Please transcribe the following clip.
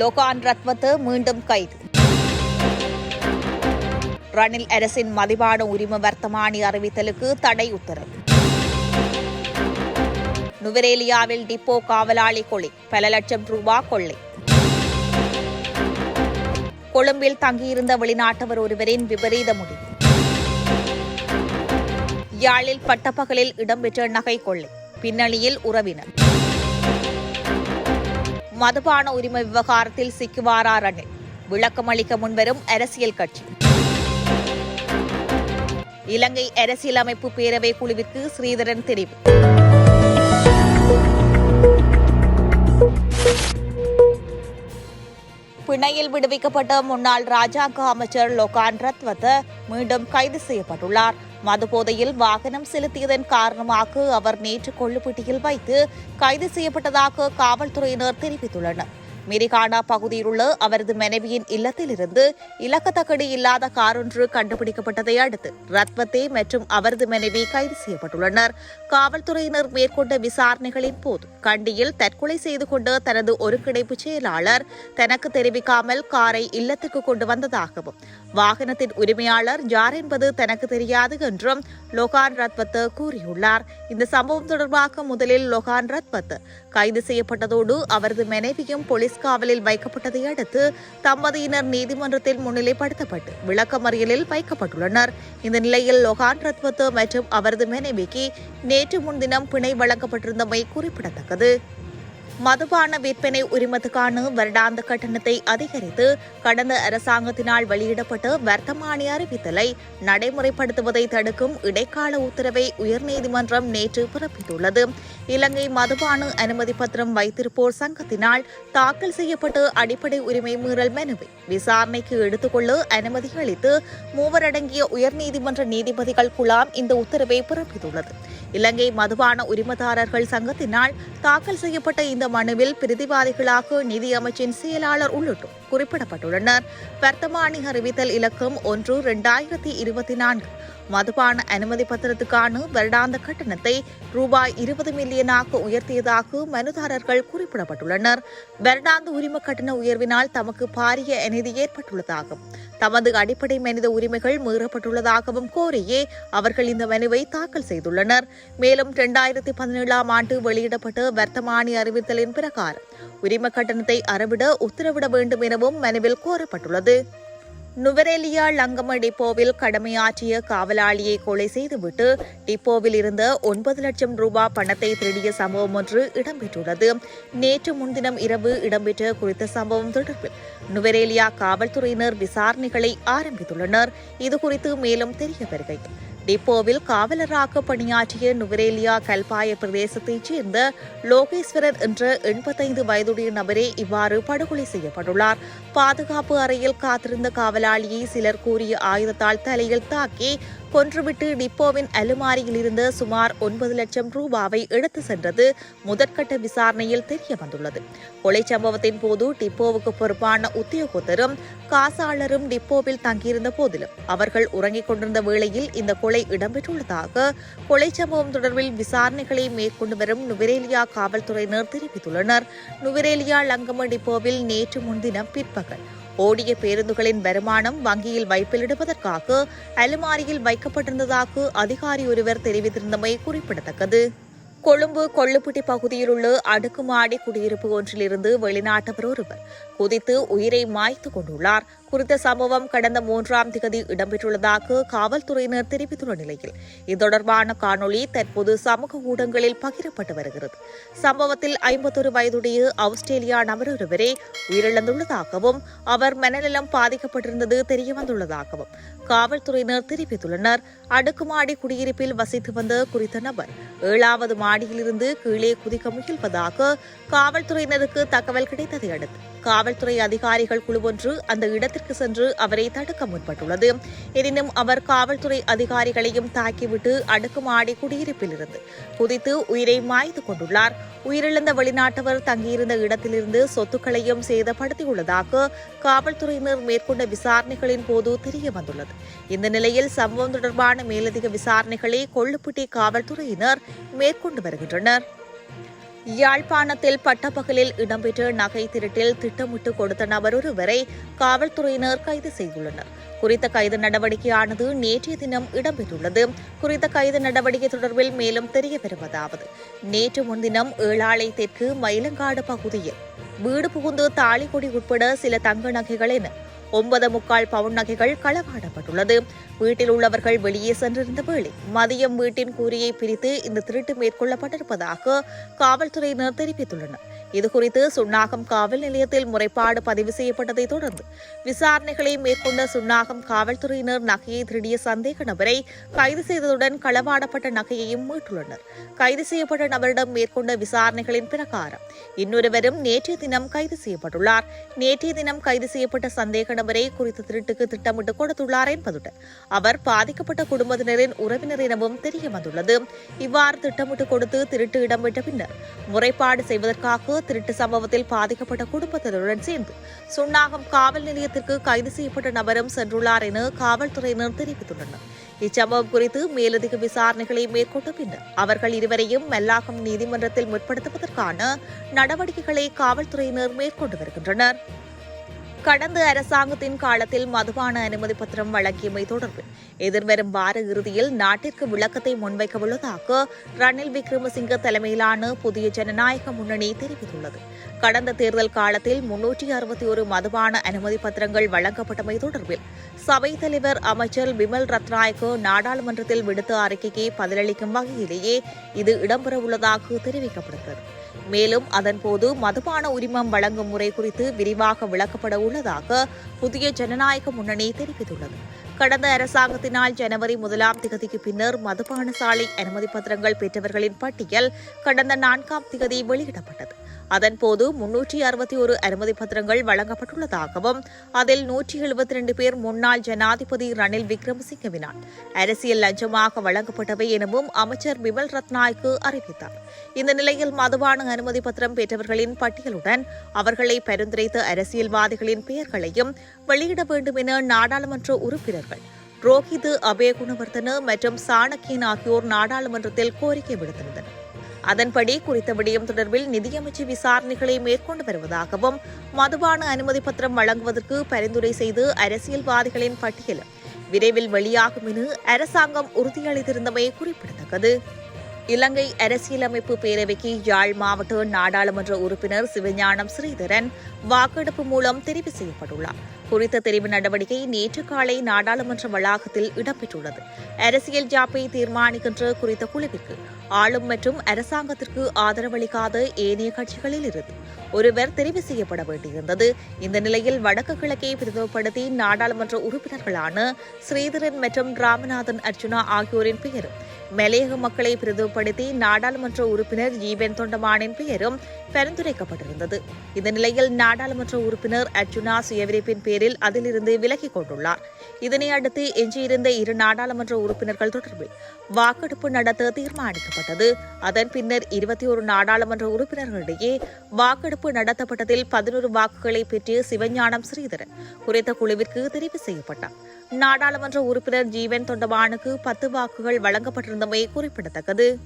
லோகான் ரத்வத்து மீண்டும் கைது. ரணில் அரசின் மதிவான உரிம வர்த்தமானி அறிவித்தலுக்கு தடை உத்தரவு. நுவரேலியாவில் டிப்போ காவலாளி கொலை பல லட்சம் ரூபா கொள்ளை. கொழும்பில் தங்கியிருந்த வெளிநாட்டவர் ஒருவரின் விபரீத முடிவு. யாழில் பட்டப்பகலில் இடம்பெற்ற நகை கொள்ளை பின்னணியில் உறவினர். மதுபான உரிமை விவகாரத்தில் சிக்குவாரா ரணில்? விளக்கமளிக்க முன்வரும் அரசியல் கட்சி. இலங்கை அரசியலமைப்பு பேரவை குழுவிற்கு ஸ்ரீதரன் தெரிவு. பிணையில் விடுவிக்கப்பட்ட முன்னாள் ராஜாங்க அமைச்சர் லோகான் ரத்வத் மீண்டும் கைது செய்யப்பட்டுள்ளார். மதுபோதையில் வாகனம் செலுத்தியதன் காரணமாக அவர் நேற்று கொள்ளுப்பட்டியில் வைத்து கைது செய்யப்பட்டதாக காவல்துறையினர் தெரிவித்துள்ளனர். மிரிகானா பகுதியில் உள்ள அவரது மனைவியின் இல்லத்திலிருந்து இலக்கத்தக்கடி இல்லாத கார் ஒன்று கண்டுபிடிக்கப்பட்டதை அடுத்து ரத்வத்தே மற்றும் அவரது மனைவி கைது செய்யப்பட்டுள்ளனர். காவல்துறையினர் மேற்கொண்ட விசாரணைகளின் போது கண்டியில் தற்கொலை செய்து கொண்ட தனது ஒருங்கிணைப்பு செயலாளர் தனக்கு தெரிவிக்காமல் காரை இல்லத்துக்கு கொண்டு வந்ததாகவும் வாகனத்தின் உரிமையாளர் யார் என்பது தனக்கு தெரியாது என்றும் லோகான் ரத்வத் கூறியுள்ளார். இந்த சம்பவம் தொடர்பாக முதலில் லோகான் ரத்வத் கைது செய்யப்பட்டதோடு அவரது மனைவியும் போலீஸ் காவலில் வைக்கப்பட்டதை அடுத்து தம்பதியினர் நீதிமன்றத்தில் முன்னிலைப்படுத்தப்பட்டு விளக்கமறியலில் வைக்கப்பட்டுள்ளனர். இந்த நிலையில் லோகான் ரத்வத்து மற்றும் அவரது மனைவிக்கு நேற்று முன்தினம் பிணை வழங்கப்பட்டிருந்தமை குறிப்பிடத்தக்கது. மதுபான விற்பனை உரிமத்துக்கான வருடாந்த கட்டணத்தை அதிகரித்து கடந்த அரசாங்கத்தினால் வெளியிடப்பட்ட வர்த்தமானி அறிவித்தலை நடைமுறைப்படுத்துவதை தடுக்கும் இடைக்கால உத்தரவை உயர்நீதிமன்றம் நேற்று பிறப்பித்துள்ளது. இலங்கை மதுபான அனுமதி பத்திரம் வைத்திருப்போர் சங்கத்தினால் தாக்கல் செய்யப்பட்ட அடிப்படை உரிமை மீறல் மனுவை விசாரணைக்கு எடுத்துக்கொள்ள அனுமதி அளித்து மூவரடங்கிய உயர்நீதிமன்ற நீதிபதிகள் குழாம் இந்த உத்தரவை பிறப்பித்துள்ளது. இலங்கை மதுபான உரிமதாரர்கள் சங்கத்தினால் தாக்கல் செய்யப்பட்ட இந்த மனுவில் பிரதிவாதிகளாக நிதி அமைச்சின் செயலாளர் உள்ளிட்டோர் குறிப்பிடப்பட்டுள்ளனர். வர்த்தமானி அறிவித்தல் இலக்கம் ஒன்று இரண்டாயிரத்தி இருபத்தி நான்கு. மதுபான அனுமதி பத்திரத்துக்கான வருடாந்த கட்டணத்தை ரூபாய் இருபது மில்லியனாக உயர்த்தியதாக மனுதாரர்கள் குறிப்பிடப்பட்டுள்ளனர். வருடாந்த உரிம கட்டண உயர்வினால் தமக்கு பாரிய அநீதி ஏற்பட்டுள்ளதாகவும் தமது அடிப்படை மனித உரிமைகள் மீறப்பட்டுள்ளதாகவும் கோரியே அவர்கள் இந்த மனுவை தாக்கல் செய்துள்ளனர். மேலும் இரண்டாயிரத்தி பதினேழாம் ஆண்டு வெளியிடப்பட்ட வர்த்தமானி அறிவித்தலின் பிரகாரம் உரிம கட்டணத்தை அறவிட உத்தரவிட வேண்டும் எனவும் மனுவில் கோரப்பட்டுள்ளது. நுவரேலியா லங்கம டிப்போவில் கடமையாற்றிய காவலாளியை கொலை செய்துவிட்டு டிப்போவில் இருந்த ஒன்பது லட்சம் ரூபாய் பணத்தை திருடிய சம்பவம் ஒன்று இடம்பெற்றுள்ளது. நேற்று முன்தினம் இரவு இடம்பெற்ற குறித்த சம்பவம் தொடர்பில் நுவரேலியா காவல்துறையினர் விசாரணைகளை ஆரம்பித்துள்ளனர். இதுகுறித்து மேலும் தெரிய வருகையில் டிப்போவில் காவலராக பணியாற்றிய நுவரேலியா கல்பாய பிரதேசத்தைச் சேர்ந்த லோகேஸ்வரர் என்ற எண்பத்தைந்து வயதுடைய நபரே இவ்வாறு படுகொலை செய்யப்பட்டுள்ளார். பாதுகாப்பு அறையில் காத்திருந்த காவலாளியை சிலர் கூறிய ஆயுதத்தால் தலையில் தாக்கி கொன்றுவிட்டு டிப்போவின் அலுமாரியில் இருந்த சுமார் ஒன்பது லட்சம் ரூபாவை எடுத்து சென்றது முதற்கட்ட விசாரணையில் தெரிய வந்துள்ளது கொலை சம்பவத்தின் போது டிப்போவுக்கு பொறுப்பான உத்தியோகத்தரும் காசாளரும் டிப்போவில் தங்கியிருந்த போதிலும் அவர்கள் உறங்கிக் கொண்டிருந்த வேளையில் இந்த கொலை இடம்பெற்றுள்ளதாக கொலை சம்பவம் தொடர்பில் விசாரணைகளை மேற்கொண்டு வரும் நுவரேலியா காவல்துறையினர் தெரிவித்துள்ளனர். நுவரேலியா லங்கம டிப்போவில் நேற்று முன்தினம் பிற்பகல் ஓடிய பேருந்துகளின் வருமானம் வங்கியில் வைப்பிலிடுவதற்காக அலுமாரியில் வைக்கப்பட்டிருந்ததாக அதிகாரி ஒருவர் தெரிவித்திருந்தமை குறிப்பிடத்தக்கது. கொழும்பு கொள்ளுப்பட்டி பகுதியில் உள்ள அடுக்குமாடி குடியிருப்பு ஒன்றிலிருந்து வெளிநாட்டவர் ஒருவர் குதித்து உயிரை மாய்த்து கொண்டுள்ளார். குறித்த சம்பவம் கடந்த மூன்றாம் திகதி இடம்பெற்றுள்ளதாக காவல்துறையினர் தெரிவித்துள்ள நிலையில் இது தொடர்பான காணொலி தற்போது சமூக ஊடகங்களில் பகிரப்பட்டு வருகிறது. சம்பவத்தில் ஐம்பத்தொரு வயதுடைய ஆஸ்திரேலியா நபர் ஒருவரே உயிரிழந்துள்ளதாகவும் அவர் மனநலம் பாதிக்கப்பட்டிருந்தது தெரியவந்துள்ளதாகவும் காவல்துறையினர் தெரிவித்துள்ளனர். அடுக்குமாடி குடியிருப்பில் வசித்து வந்த குறித்த நபர் ஏழாவது மாடியிலிருந்து கீழே குதிக்க முயல்வதாக காவல்துறையினருக்கு தகவல் கிடைத்ததை அடுத்து காவல்துறை அதிகாரிகள் குழு ஒன்று அந்த இடத்திற்கு சென்று அவரை தடுக்க முற்பட்டுள்ளது. எனினும் அவர் காவல்துறை அதிகாரிகளையும் தாக்கிவிட்டு அடுக்குமாடி குடியிருப்பிலிருந்து குதித்து உயிரை மாய்த்து கொண்டுள்ளார். உயிரிழந்த வெளிநாட்டவர் தங்கியிருந்த இடத்திலிருந்து சொத்துக்களையும் சேதப்படுத்தியுள்ளதாக காவல்துறையினர் மேற்கொண்ட விசாரணைகளின் போது தெரிய வந்துள்ளது இந்த நிலையில் சம்பவம் தொடர்பான மேலதிக விசாரணைகளை கொள்ளுப்பட்டி காவல்துறையினர் மேற்கொண்டு வருகின்றனர். யாழ்ப்பாணத்தில் பட்டப்பகலில் இடம்பெற்ற நகை திருட்டில் திட்டமிட்டு கொடுத்த நபர் ஒருவரை காவல்துறையினர் கைது செய்துள்ளனர். குறித்த கைது நடவடிக்கையானது நேற்றைய தினம் இடம்பெற்றுள்ளது. குறித்த கைது நடவடிக்கை தொடர்பில் மேலும் தெரிய வருவதாவது நேற்று முன்தினம் ஏழாலை தெற்கு மயிலங்காடு பகுதியில் வீடு புகுந்து தாளிக்கொடி உட்பட சில தங்க நகைகள் ஒன்பது முக்கால் பவுன் நகைகள் களவாடப்பட்டுள்ளது. வீட்டில் உள்ளவர்கள் வெளியே சென்றிருந்த வேளை மதியம் வீட்டின் கூரையை பிரித்து இந்த திருட்டு மேற்கொள்ளப்பட்டிருப்பதாக காவல்துறையினர் தெரிவித்துள்ளனர். இதுகுறித்து சுன்னாகம் காவல் நிலையத்தில் முறைப்பாடு பதிவு செய்யப்பட்டதை தொடர்ந்து விசாரணைகளை மேற்கொண்ட சுன்னாகம் காவல்துறையினர் நகையை திருடிய சந்தேக நபரை கைது செய்ததுடன் களவாடப்பட்ட நகையையும் மீட்டுள்ளனர். கைது செய்யப்பட்ட நபரிடம் மேற்கொண்ட விசாரணைகளின் பிரகாரம் இன்னொருவரும் நேற்றைய தினம் கைது செய்யப்பட்டுள்ளார். நேற்றைய தினம் கைது செய்யப்பட்ட சந்தேக நபரை குறித்த திருட்டுக்கு திட்டமிட்டு கொடுத்துள்ளார் என்பதுடன் அவர் பாதிக்கப்பட்ட குடும்பத்தினரின் உறவினர் எனவும் தெரிய வந்துள்ளது இவ்வாறு திட்டமிட்டு கொடுத்து திருட்டு இடம்பெற்ற பின்னர் முறைப்பாடு செய்வதற்காக திருட்டு சம்பவத்தில் பாதிக்கப்பட்ட குடும்பத்தினருடன் சேர்ந்து சுன்னாகம் காவல் நிலையத்திற்கு கைது செய்யப்பட்ட நபரும் சென்றுள்ளார் என காவல்துறையினர் தெரிவித்துள்ளனர் இச்சம்பவம் குறித்து மேலதிக விசாரணைகளை மேற்கொண்ட பின்னர் அவர்கள் இருவரையும் மெல்லாகம் நீதிமன்றத்தில் முற்படுத்துவதற்கான நடவடிக்கைகளை காவல்துறையினர் மேற்கொண்டு வருகின்றனர் கடந்த அரசாங்கத்தின் காலத்தில் மதுபான அனுமதி பத்திரம் வழங்கியமை தொடர்பில் எதிர்வரும் வார இறுதியில் நாட்டிற்கு விளக்கத்தை முன்வைக்க உள்ளதாக ரணில் விக்ரமசிங்க தலைமையிலான புதிய ஜனநாயக முன்னணி தெரிவித்துள்ளது. கடந்த தேர்தல் காலத்தில் முன்னூற்றி அறுபத்தி ஒரு மதுபான அனுமதி பத்திரங்கள் வழங்கப்பட்டமை தொடர்பில் சபைத் தலைவர் அமைச்சர் விமல் ரத்நாயக்கு நாடாளுமன்றத்தில் விடுத்த அறிக்கைக்கு பதிலளிக்கும் வகையிலேயே இது இடம்பெறவுள்ளதாக தெரிவிக்கப்படுகிறது மேலும் அதன்போது மதுபான உரிமம் வழங்கும் முறை குறித்து விரிவாக விளக்கப்பட உள்ளதாக புதிய ஜனநாயக முன்னணி தெரிவித்துள்ளது. கடந்த அரசாங்கத்தினால் ஜனவரி முதலாம் திகதிக்கு பின்னர் மதுபான சாலை அனுமதி பத்திரங்கள் பெற்றவர்களின் பட்டியல் கடந்த நான்காம் திகதி வெளியிடப்பட்டது. அதன்போது முன்னூற்றி அறுபத்தி ஒரு அனுமதி பத்திரங்கள் வழங்கப்பட்டுள்ளதாகவும் அதில் நூற்றி எழுபத்தி ரெண்டு பேர் முன்னாள் ஜனாதிபதி ரணில் விக்ரமசிங்கவினால் அரசியல் லஞ்சமாக வழங்கப்பட்டவை எனவும் அமைச்சர் பிமல் ரத்நாய்க்கு அறிவித்தார். இந்த நிலையில் மதுபான அனுமதி பத்திரம் பெற்றவர்களின் பட்டியலுடன் அவர்களை பரிந்துரைத்த அரசியல்வாதிகளின் பெயர்களையும் வெளியிட வேண்டும் என நாடாளுமன்ற உறுப்பினர்கள் ரோஹித் அபேகுணவர்தன மற்றும் சாணக்கியன் ஆகியோர் நாடாளுமன்றத்தில் கோரிக்கை விடுத்திருந்தனர் அதன்படி குறித்த விடயம் தொடர்பில் நிதியமைச்சு விசாரணைகளை மேற்கொண்டு வருவதாகவும் மதுபான அனுமதி பத்திரம் வழங்குவதற்கு பரிந்துரை செய்து அரசியல்வாதிகளின் பட்டியலும் விரைவில் வெளியாகும் என அரசாங்கம் உறுதியளித்திருந்தமை குறிப்பிடத்தக்கது. இலங்கை அரசியலமைப்பு பேரவைக்கு யாழ் மாவட்ட நாடாளுமன்ற உறுப்பினர் சிவஞானம் ஸ்ரீதரன் வாக்கெடுப்பு மூலம் தெரிவு செய்யப்பட்டுள்ளார். குறித்த தெரிவு நடவடிக்கை நேற்று காலை நாடாளுமன்ற வளாகத்தில் இடம்பெற்றுள்ளது. அரசியல் ஜாப்பை தீர்மானிக்கின்ற குறித்த குழுவிற்கு ஆளும் மற்றும் அரசாங்கத்திற்கு ஆதரவளிக்காத ஏனைய கட்சிகளில் இருந்து ஒருவர் தெரிவு செய்யப்பட வேண்டியிருந்தது. இந்த நிலையில் வடக்கு கிழக்கை பிரதிநிதிப்படுத்தி நாடாளுமன்ற உறுப்பினர்களான ஸ்ரீதரன் மற்றும் ராமநாதன் அர்ஜுனா ஆகியோரின் பெயரும் மலையக மக்களை பிரதிநிதிப்படுத்தி நாடாளுமன்ற உறுப்பினர் ஜீவன் தொண்டமானின் பெயரும் பரிந்துரைக்கப்பட்டிருந்தது. இந்த நிலையில் நாடாளுமன்ற உறுப்பினர் அர்ஜுனா சுயவிரிப்பின் பேரில் அதிலிருந்து விலகிக் கொண்டுள்ளார். இதனை அடுத்து எஞ்சியிருந்த இரு நாடாளுமன்ற உறுப்பினர்கள் தொடர்பில் வாக்கெடுப்பு நடத்த தீர்மானிக்கப்பட்டது. அதன் பின்னர் இருபத்தி ஒரு நாடாளுமன்ற உறுப்பினர்களிடையே வாக்கெடுப்பு நடத்தப்பட்டதில் பதினோரு வாக்குகளை பெற்று சிவஞானம் ஸ்ரீதரன் குறித்த குழுவிற்கு தெரிவு செய்யப்பட்டார். நாடாளுமன்ற உறுப்பினர் ஜீவன் தொண்டமானுக்கு பத்து வாக்குகள் வழங்கப்பட்டிருந்தமை குறிப்பிடத்தக்கது.